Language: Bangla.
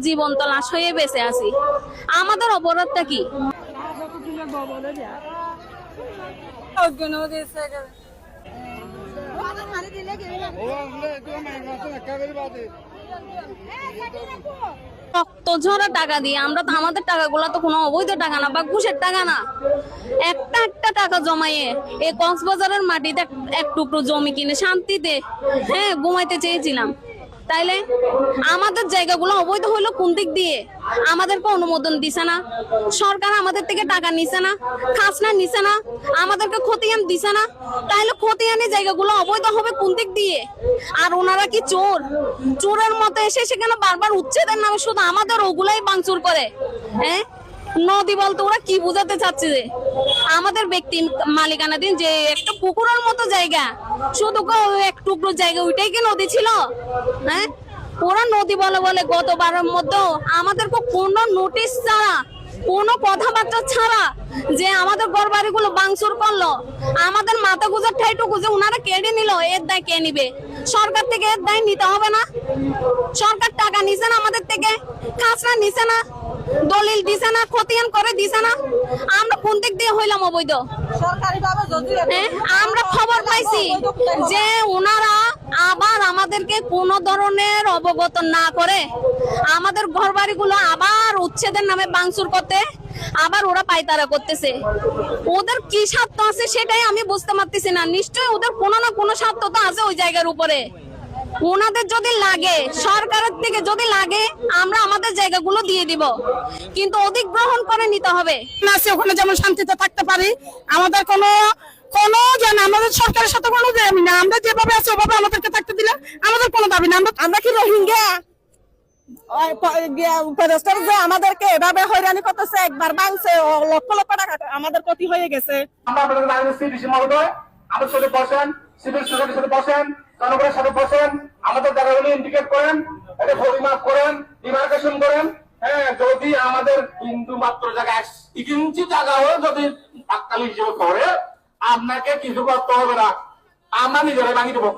জীবন্ত লাশ হয়ে বেঁচে আছি। আমাদের অপরাধটা কি? রক্ত ঝরা টাকা দিয়ে, আমরা তো আমাদের টাকাগুলো তো কোনো অবৈধ টাকা না বা ঘুষের টাকা না। একটা একটা টাকা জমাইয়ে এই কক্সবাজারের মাটিতে এক- এক টুকরো জমি কিনে শান্তিতে হ্যাঁ ঘুমাইতে চেয়েছিলাম। তাইলে আমাদের জায়গাগুলো অবৈধ হলো কোন দিক দিয়ে? আমাদেরকে অনুমোদন দিছে না। সরকার আমাদের থেকে টাকা নিছে না খাসনা নিছে না, আমাদেরকে খতিয়ান দিছে না। তাহলে খতিয়ানি জায়গাগুলো অবৈধ হবে কোন দিক দিয়ে? আর ওনারা কি চোর? চোরের মতো এসে সেখানে বারবার উচ্ছেদের নামে শুধু আমাদের ওগুলাই বাংচুর করে হ্যাঁ? নদী বলতে ওরা কি বুঝাতে চাচ্ছে যে? আমাদের ব্যক্তি মালিকানা দিন যে একটা পুকুরের জায়গা। শুধু এক টুকরো জায়গা, ওইটাই কি নদী ছিল? হ্যাঁ? ওরা নদী বলে বলে গতবারের মধ্যে আমাদেরকে কোনো নোটিশ ছাড়া, কোনো কথাবার্তা ছাড়া যে আমাদের ঘর বাড়িগুলো বাংসুর করল। আমাদের মাথা গুজার ঠাইটুকু যে ওনারা কেড়ে নিল, এর দায় কে নিবে? সরকার থেকে এর দায় নিতে হবে না। সরকার টাকা নিছে না আমাদের থেকে, খাসনা নিছে না, দলিল দিছে না, খতিয়ান করে দিছে না। আমরা কোন দিক দিয়ে হইলাম অবৈধ? আমরা খবর পাইছি যে ওনারা আবার আমাদেরকে কোনো ধরনের অবগত না করে আমাদের ঘর আবার উচ্ছেদের নামে বাংচুর করতে, আবার ওরা পায়তারা করতেছে। ওদের কি স্বার্থ আছে সেটাই আমি বুঝতে পারতেছি না। নিশ্চয়ই ওদের কোনো না কোনো স্বার্থ তো আছে ওই জায়গার উপরে। ওনাদের যদি লাগে সরকারের থেকে যদি লাগে আমরা আমাদের জায়গাগুলো দিয়ে দিব। কিন্তু অধিগ্রহণ করে নিতে হবে। আছে ওখানে যেমন শান্তিতে থাকতে পারি আমাদের কোনো কোনো যেন আমাদের সরকারের সাথে কোনো দাবি না আমরা যেভাবে আছি ওভাবে আমাদেরকে থাকতে দিলে আমাদের কোনো দাবি না। আমরা আমরা কি রোহিঙ্গা? উপদেষ্টার যে আমাদেরকে এভাবে হয়রানি করতেছে একবার লক্ষ লক্ষ টাকা আমাদের ক্ষতি হয়ে গেছে। আমরা আপনাদের মহোদয় আমাদের সাথে বসেন সিভিল সোসাইটির সাথে বসেন জনগণের সাথে বসেন, আমাদের জায়গাগুলি ইন্ডিকেট করেন, এটা পরিমাপ করেন ডিমার্কেশন করেন। হ্যাঁ যদি আমাদের বিন্দু মাত্র জায়গা এক ইঞ্চি হয়ে যদি পাক্কালি হিসেবে করে, আপনাকে কিছু করতে হবে না। আমরা নিজেরা ভাঙি দেবো।